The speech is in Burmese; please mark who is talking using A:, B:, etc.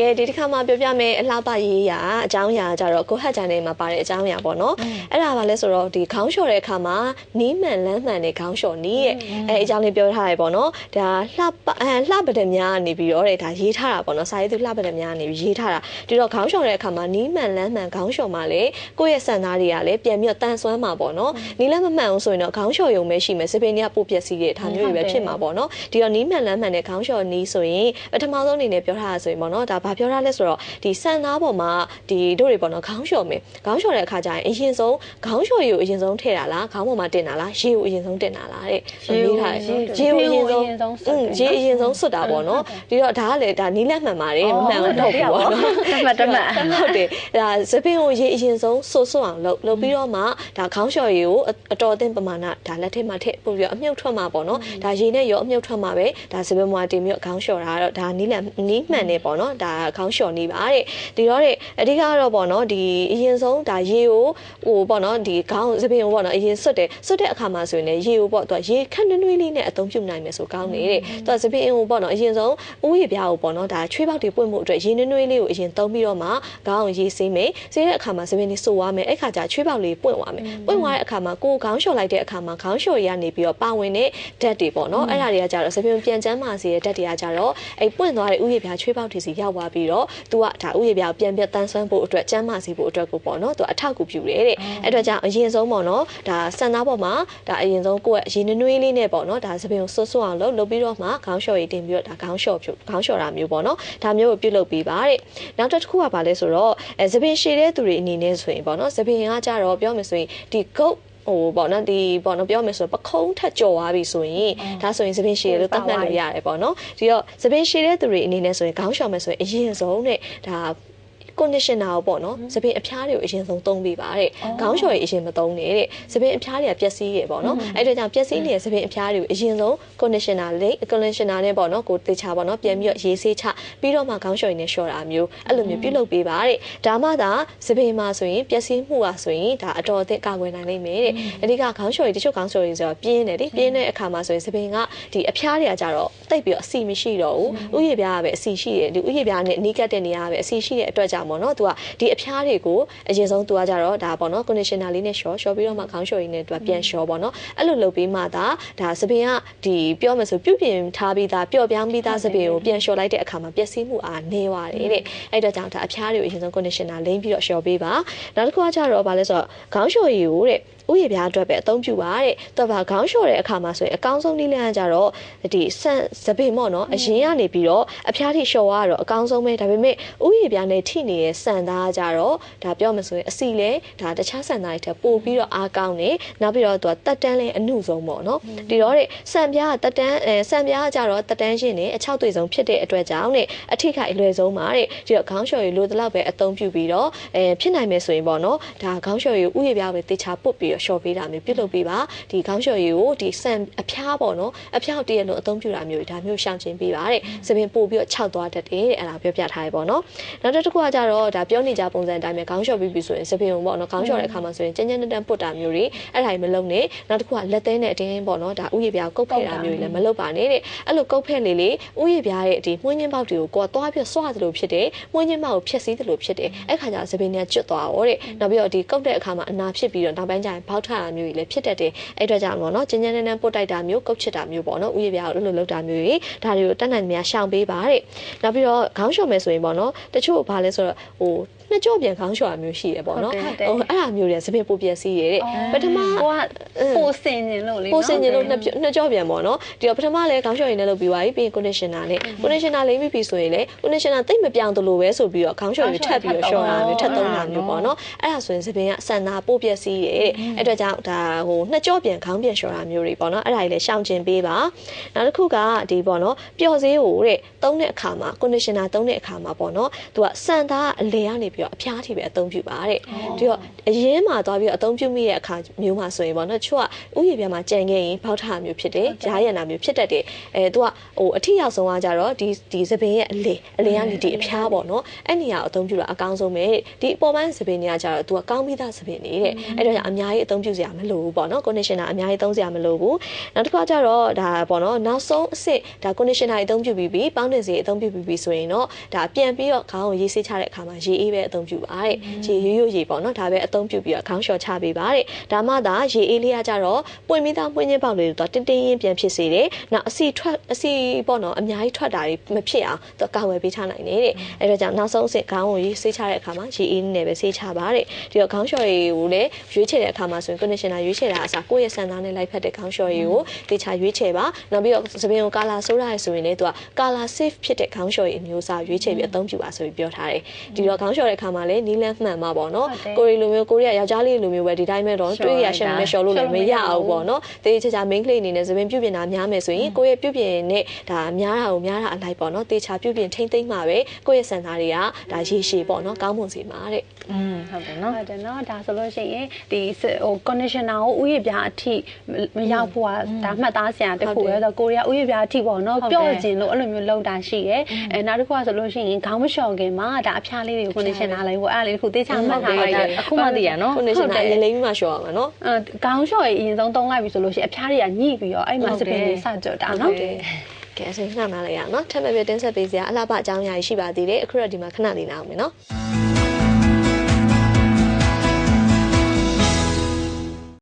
A: ကဲဒီတစ်ခါမှပြောပြမယ်အလှပရေးရာအကြောင်းအရာကြတော့ကိုဟတ်ဂျန်နေမှာပါတဲ့အကြောင်းအရာပေါ့နော်အဲ့ဒါပါလဲဆိုတော့ဒီခေါင်းလျှော်တဲ့အခါမှာနီးမှန်လမ်းမှန်တဲ့ခေါင်းလျှော်နီးရဲ့အဲအကြောင်းလေးပြောထားရပေါ့နော်ဒါလှပအဲလှပတဲ့များနေပြီးတော့တဲ့ဒါရေးထားတာပေါ့နော်စာရေးသူလှပတဲ့များနေပြီးရေးထားတာဒီတော့ခေါင်းလျှော်တဲ့အခါမှာနီးမှန်လမ်းမှန်ခေါင်းလျှော်မှာလေကိုယ့်ရဲ့စံသားတွေကလည်းပြန်ပြီးတော့တန်ဆွမ်းမှာပေါ့နော်နီးလမ်းမမှန်အောင်ဆိုရင်တော့ခေါင်းလျှော်ရုံပဲရှိမယ်စပင်းတွေကပို့ပျက်စီးတဲ့ဒါမျိုးတွေပဲဖြစ်မှာပေါ့နော်ဒီတော့နီးမှန်လမ်းမှန်တဲ့ခေါင်းလျှော်နီးဆိုရင်ပထမဆုံးအနေနဲ့ပြောထားတာဆိုရင်ပေါ့နော်ဒါဘာပြောထားလဲဆိုတော့ဒီစံသားပေါ်မှာဒီတို့တွေပေါ့နော်ခေါင်းလျှော်မယ်ခေါင်းလျှော်တဲ့အခါကျရင်အရင်ဆုံးခေါင်းလျှော်ရည်ကိုအရင်ဆုံးထည့်တာလားခေါင်းပေါ်မှာတင်တာလားရေကိုအရင်ဆုံးတင်တာလားတဲ့ရေးထားတယ်ရေကိုအရင်ဆုံးอืมရေအရင်ဆုံးဆွတ်တာပေါ့နော်ဒီတော့ဒါကလေဒါနီးလက်မှန်ပါတယ်မမှန်ဘူးတော့ဘူးပေါ့နော်
B: တမတ်တမတ်
A: ဟုတ်တယ်ဒါစပင်းကိုရေအရင်ဆုံးဆိုးဆိုးအောင်လုပ်လုပ်ပြီးတော့မှဒါခေါင်းလျှော်ရည်ကိုအတော်အသင့်ပမာဏဒါလက်ထဲမှာထည့်ပို့ပြီးတော့အမြုပ်ထွက်မှာပေါ့နော်ဒါရေနဲ့ရောအမြုပ်ထွက်မှာပဲဒါစပင်းမွားတင်ပြီးတော့ခေါင်းလျှော်တာကတော့ဒါနီးလက်နီးမှန်နေပေါ့နော်ဒါခေါင်းလျှော်နေပါတဲ့ဒီတော့တဲ့အဓိကတော့ပေါ့နော်ဒီအရင်ဆုံးဒါရေကိုဟိုပေါ့နော်ဒီခေါင်းစပင်းကိုပေါ့နော်အရင်ဆွတ်တယ်ဆွတ်တဲ့အခါမှာဆိုရင်လည်းရေကိုပေါ့သူကရေခက်နွေးနွေးလေးနဲ့အသုံးပြုနိုင်မယ်ဆိုကောင်းနေတဲ့သူကစပင်းကိုပေါ့နော်အရင်ဆုံးဥယျာဉ်ပြားကိုပေါ့နော်ဒါချွေးပေါက်တွေပွင့်မှုအတွက်ရေနွေးနွေးလေးကိုအရင်သုံးပြီးတော့မှခေါင်းကိုရေဆေးမယ်ဆေးတဲ့အခါမှာစပင်းလေးဆိုသွားမယ်အဲ့ခါကျချွေးပေါက်လေးပွင့်သွားမယ်ပွင့်သွားတဲ့အခါမှာကိုယ်ခေါင်းလျှော်လိုက်တဲ့အခါမှာခေါင်းလျှော်ရကနေပြီးတော့ပါဝင်တဲ့ဓာတ်တွေပေါ့နော်အဲ့ဒါတွေကကြတော့စပင်းပြန်ချမ်းမာစေတဲ့ဓာတ်တွေကကြတော့အဲ့ပွင့်သွားတဲ့ဥယျာဉ်ပြားချွေးပေါက်တွေစီရောက်သွားပြီးတော့သူကဒါဥယျာဉ်ပြားကိုပြန်ပြတ်တန်းဆွမ်းဖို့အတွက်ချမ်းမာစေဖို့အတွက်ကိုပေါ့နော်သူအထောက်အကူပြုတယ်တဲ့အဲ့တော့ကြောင့်အရင်ဆုံးပေါ့နော်ဒါစံသားပေါ်မှာဒါအရင်ဆုံးကိုယ့်ရဲ့ရေနွေးနွေးလေးနဲ့ပေါ့နော်ဒါစပင်းကိုဆွတ်ဆွတ်အောင်လုပ်လုပ်ပြီးတော့မှခေါင်းလျှော်ရည်တင်ပြီးတော့ဒါခေါင်းလျှော်ဖြူခေါင်းလျှော်တာမျိုးပေါ့နော်ဒါမျိုးကိုပြုလုပ်ပြီးပါတဲ့နောက်တစ်ခုကဘာလဲဆိုတော့အဲစပင်းရှည်တဲ့သူတွေအနေနဲ့ဆိုရင်ပေါ့နော်စပင်းကကြတော့ပြောမယ်ဆိုရင်ဒီကုတ် ဟိုပေါ့နော်ဒီပေါ့နော်ပြောမယ်ဆိုပခုံးထက်ကြော်သွားပြီဆိုရင်ဒါဆိုရင်စပင်းရှည်လို့သတ်မှတ်လို့ရတယ်ပေါ့နော်ဒီတော့စပင်းရှည်တဲ့သူတွေအနေနဲ့ဆိုရင်ခေါင်းလျှော်မယ်ဆိုရင်အရင်ဆုံးနဲ့ဒါ conditioner ကိုပေါ့နော်စပင်းအဖျားတွေကိုအရင်ဆုံးသုံးပေးပါတဲ့ခေါင်းလျှော်တွေအရင်မသုံးနဲ့တဲ့စပင်းအဖျားတွေကပျက်စီးရပေါ့နော်အဲ့ဒါကြောင့်ပျက်စီးနေတဲ့စပင်းအဖျားတွေကိုအရင်ဆုံး conditioner လေး conditioner နဲ့ပေါ့နော်ကိုတေချာပေါ့နော်ပြန်ပြီးတော့ရေးဆေးချပြီးတော့မှခေါင်းလျှော်ရည်နဲ့လျှော်တာမျိုးအဲ့လိုမျိုးပြုလုပ်ပေးပါတဲ့ဒါမှသာစပင်းမှာဆိုရင်ပျက်စီးမှုကဆိုရင်ဒါအတော်အသင့်ကာကွယ်နိုင်လိမ့်မယ်တဲ့အဓိကခေါင်းလျှော်ရည်တချို့ခေါင်းလျှော်ရည်ဆိုတော့ပြင်းတယ်လေပြင်းတဲ့အခါမှာဆိုရင်စပင်းကဒီအဖျားတွေကကြတော့တိတ်ပြီးတော့အစီမရှိတော့ဘူးဥယျာဉ်ပြားကပဲအစီရှိတယ်ဒီဥယျာဉ်ပြားနဲ့အနီးကပ်တဲ့နေရာကပဲအစီရှိတဲ့အတွက်ကြောင့်ပေါ့နော်သူကဒီအဖျားတွေကိုအရင်ဆုံးသူကကြတော့ဒါပေါ့နော် conditioner လေးနဲ့ရှော့ရှော့ပြီးတော့မှခေါင်းလျှော်ရည်နဲ့သူကပြန်ရှော့ပေါ့နော်အဲ့လိုလုပ်ပြီးမှသာဒါစပင်ကဒီပြောမယ်ဆိုပြုပြင်ထားပြီးသားပျော့ပြောင်းပြီးသားစပင်ကိုပြန်ရှော့လိုက်တဲ့အခါမှာပျက်စီးမှုအားနည်းသွားတယ်တဲ့အဲ့တော့ကြောင့်ဒါအဖျားတွေကိုအရင်ဆုံး conditioner လိမ့်ပြီးတော့ရှော့ပေးပါနောက်တစ်ခုကကြတော့ဗာလဲဆိုတော့ခေါင်းလျှော်ရည်ကိုတဲ့ဥယျာဉ်ပြားအတွက်ပဲအသုံးပြုပါတဲ့တော့ဗာခေါင်းလျှော်တဲ့အခါမှာဆိုရင်အကောင်းဆုံးနည်းလမ်းကကြတော့ဒီဆန်စပင်ပေါ့နော်အရင်ကနေပြီးတော့အဖျားထိလျှော်ရတော့အကောင်းဆုံးပဲဒါပေမဲ့ဥယျာဉ်ပြားနဲ့ထိနေတဲ့ဆန်သားကကြတော့ဒါပြောမှဆိုရင်အစီလဲဒါတခြားဆန်သားတွေထက်ပိုပြီးတော့အားကောင်းတယ်နောက်ပြီးတော့သူကတက်တန်းလဲအနုဆုံးပေါ့နော်ဒီတော့တဲ့ဆန်ပြားကတက်တန်းအဲဆန်ပြားကကြတော့တက်တန်းရှင်းနေအချောက်သွေးဆုံးဖြစ်တဲ့အတွက်ကြောင့်တဲ့အထိခိုက်အလွယ်ဆုံးပါတဲ့ဒီတော့ခေါင်းလျှော်ရည်လိုတလောက်ပဲအသုံးပြုပြီးတော့အဲဖြစ်နိုင်မယ်ဆိုရင်ပေါ့နော်ဒါခေါင်းလျှော်ရည်ဥယျာဉ်ပြားပဲတေချာပုတ်ပြီးတော့လျှော်ပေးတာမျိုးပြုလုပ်ပေးပါဒီခေါင်းလျှော်ရည်ကိုဒီဆန်အဖျားပေါ့နော်အဖျားတည့်ရလို့အသုံးပြုတာမျိုးဒါမျိုးရှောင်ကျဉ်ပေးပါတဲ့စပင်ပို့ပြီးတော့ခြောက်သွားတတ်တယ်တဲ့အဲ့ဒါပြောပြထားရပေါ့နော်နောက်တစ်ခုကကြတော့ဒါပြောနေကြပုံစံအတိုင်းပဲခေါင်းလျှော်ပြီးပြီဆိုရင်စပင်ကိုပေါ့နော်ခေါင်းလျှော်တဲ့အခါမှာဆိုရင်ကြမ်းကြမ်းတန်းတန်းပုတ်တာမျိုးတွေအဲ့ဒါကြီးမလုပ်နဲ့နောက်တစ်ခုကလက်သေးနဲ့အတင်းပေါ့နော်ဒါဥယျာဉ်ပြားကုတ်ဖဲ့တာမျိုးတွေလည်းမလုပ်ပါနဲ့တဲ့အဲ့လိုကုတ်ဖဲ့လေလေဥယျာဉ်ပြားရဲ့ဒီမှုန်းချင်းပေါက်တွေကိုကိုယ်သွားပြီးဆွသလိုဖြစ်တယ်မှုန်းချင်းပေါက်ကိုဖျက်ဆီးသလိုဖြစ်တယ်အဲ့ခါကျစပင်တွေကကျွတ်သွားတော့တဲ့နောက်ပြီးတော့ဒီကုတ်တဲ့အခါမှာအနာဖြစ်ပြီးတော့နောက်ပိုင်းကျရင်ဘောက်ထတာမျိုးတွေလည်းဖြစ်တတ်တယ်အဲ့အတွက်ကြောင့်ပေါ့နော်ကျဉ်းကျဉ်းတန်းတန်းပုတ်တိုက်တာမျိုးကုတ်ချစ်တာမျိုးပေါ့နော်ဥယျာဉ်ပြားကိုအဲ့လိုလုပ်တာမျိုးတွေဒါတွေကိုတတ်နိုင်များရှောင်ပေးပါတဲ့နောက်ပြီးတော့ခေါင်းလျှော်မယ်ဆိုရင်ပေါ့နော်တချို့ဘာလဲဆိုတော့ဟို နှစ်ကြော့ပြန်ခေါင်းလျှော်တာမျိုးရှိရပေါ့နော်ဟိုအဲ့ဒါမျိုးတွေကစပင်ပိုပြက်စီးရတဲ့ပထမ
B: ကိုကပိုစင်နေလို့လေ
A: ပိုစင်ကျင်လို့နှစ်နှစ်ကြော့ပြန်ပေါ့နော်ဒီတော့ပထမလဲခေါင်းလျှော်ရည်နဲ့လုပ်ပြီးသွားပြီပြီးရင် conditioner နဲ့ conditioner လိမ့်ပြီးပြီဆိုရင်လေ conditioner တိတ်မပြောင်းတလို့ပဲဆိုပြီးတော့ခေါင်းလျှော်ရည်ထပ်ပြီးတော့လျှော်တာမျိုးထပ်သုံးတာမျိုးပေါ့နော်အဲ့ဒါဆိုရင်စပင်ကဆန်နာပိုပြက်စီးရတဲ့အဲ့အတွက်ကြောင့်ဒါဟိုနှစ်ကြော့ပြန်ခေါင်းပြန်လျှော်တာမျိုးတွေပေါ့နော်အဲ့ဒါကြီးလည်းရှောင်ကျင်ပေးပါနောက်တစ်ခုကဒီပေါ့နော်ပျော်စေးကိုတဲ့သုံးတဲ့အခါမှာ conditioner သုံးတဲ့အခါမှာပေါ့နော်သူကဆန်သားအလေကနေပြီးပြီးတော့အဖျားထိပဲအသုံးပြုပါတဲ့ဒီတော့အရင်မှသွားပြီးတော့အသုံးပြုမိတဲ့အခါမျိုးမှာဆိုရင်ပေါ့နော်ချို့ကဥယျာဉ်ပြမှာကြံခဲ့ရင်ပေါက်ထမျိုးဖြစ်တယ်ရားရံတာမျိုးဖြစ်တတ်တယ်အဲသူကဟိုအထိရောက်ဆုံးကကြတော့ဒီဒီသပင်ရဲ့အလေအလေကနေဒီအဖျားပေါ့နော်အဲ့နေရာကိုအသုံးပြုတာအကောင်းဆုံးပဲဒီအပေါ်ပိုင်းသပင်တွေကကြတော့သူကကောင်းပြီးသားသပင်နေတဲ့အဲ့တော့အများကြီးအသုံးပြုစရာမလိုဘူးပေါ့နော် conditioner အများကြီးသုံးစရာမလိုဘူးနောက်တစ်ခါကျတော့ဒါပေါ့နော်နောက်ဆုံးအစ်စ်ဒါ conditioner အသုံးပြုပြီးပြီးပေါင်းတင်စီအသုံးပြုပြီးပြီးဆိုရင်တော့ဒါပြန်ပြီးတော့ခေါင်းကိုရေးဆေးချတဲ့အခါမှာရေအေးပဲအသုံးပြုပါတဲ့ရေရိုးရိုးရေပေါ့နော်ဒါပဲအသုံးပြုပြီးတော့ခေါင်းလျှော်ချပေးပါတဲ့ဒါမှသာရေအေးလေးကကြတော့ပွင့်ပြီးသားပွင့်ချင်းပေါက်လေးတော့တင်းတင်းရင်းပြန်ဖြစ်စေတယ်နောက်အစီထွက်အစီပေါ့နော်အများကြီးထွက်တာတွေမဖြစ်အောင်သူကာဝယ်ပေးထားနိုင်တယ်တဲ့အဲ့တော့ကြောင့်နောက်ဆုံးအစ်စ်ခေါင်းကိုရေးဆေးချတဲ့အခါမှာရေအေးနဲ့ပဲဆေးချပါတဲ့ဒီတော့ခေါင်းလျှော်ရည်ကိုလည်းရွေးချယ်တဲ့အခါမှာဆိုရင် conditioner ရွေးချယ်တာအစားကိုယ့်ရဲ့စံသားနဲ့လိုက်ဖက်တဲ့ခေါင်းလျှော်ရည်ကိုတေချာရွေးချယ်ပါနောက်ပြီးတော့သပင်ကိုကာလာဆိုးရတယ်ဆိုရင်လည်းသူကကာလာ safe ဖြစ်တဲ့ခေါင်းလျှော်ရည်အမျိုးအစားရွေးချယ်ပြီးအသုံးပြုပါဆိုပြီးပြောထားတယ်ဒီတော့ခေါင်းလျှော်တဲ့အခါမှာလည်းနီးလန်းမှန်မှာပေါ့နော်ကိုရီလိုမျိုးကိုရီးယားယောက်ျားလေးလိုမျိုးပဲဒီတိုင်းပဲတော့တွေးရရှက်နေလျှော်လို့လည်းမရအောင်ပေါ့နော်တေချာချာ main ကလေးအနေနဲ့သပင်ပြုတ်ပြင်တာများမယ်ဆိုရင်ကိုယ့်ရဲ့ပြုတ်ပြင်နဲ့ဒါများတာကိုများတာအလိုက်ပေါ့နော်တေချာပြုတ်ပြင်ထိမ့်သိမ့်မှာပဲကိုယ့်ရဲ့စံသားတွေကဒါရေရှည်ပေါ့နော်ကောင်းမွန်စေမှာတဲ့
C: อืมဟုတ်တယ်နော်
B: ဟုတ်တယ်နော်ဒါဆိုလို့ရှိရင်ဒီဟို conditioner ကိုဥယျာဉ်ပြားအထိမရောက်ဖို့ကဒါမှတ်သားစရာတစ်ခုပဲဆိုတော့ကိုရီးယားဥယျာဉ်ပြားအထိပေါ့နော်ပြော့ကျင်လို့အဲ့လိုမျိုးလောက်တာရှိတယ်အဲနောက်တစ်ခုကဆိုလို့ရှိရင်ခေါင်းမလျှော်ခင်မှာဒါအဖျားလေးတွေကို conditioner လိုက်ဖို့အဲ့ဒါလေးတစ်ခုသေချာမှတ်ထားလိုက်တယ်
C: အခုမှသိရနော်
A: conditioner အရင်လေးပြီးမှလျှော်ရမှာနော်
B: အဲခေါင်းလျှော်ရင်အရင်ဆုံးသုံးလိုက်ပြီဆိုလို့ရှိရင်အဖျားတွေကညှိပြီးတော့အဲ့မှာစပင်လေးစကြတာနော်
A: ကဲအစိမ်းခဏနားလိုက်ရအောင်နော်ထပ်မပြတင်းဆက်ပေးစရာအလှပအကြောင်းအရာရှိပါသေးတယ်အခုတော့ဒီမှာခဏလေးနားအောင်မယ်နော်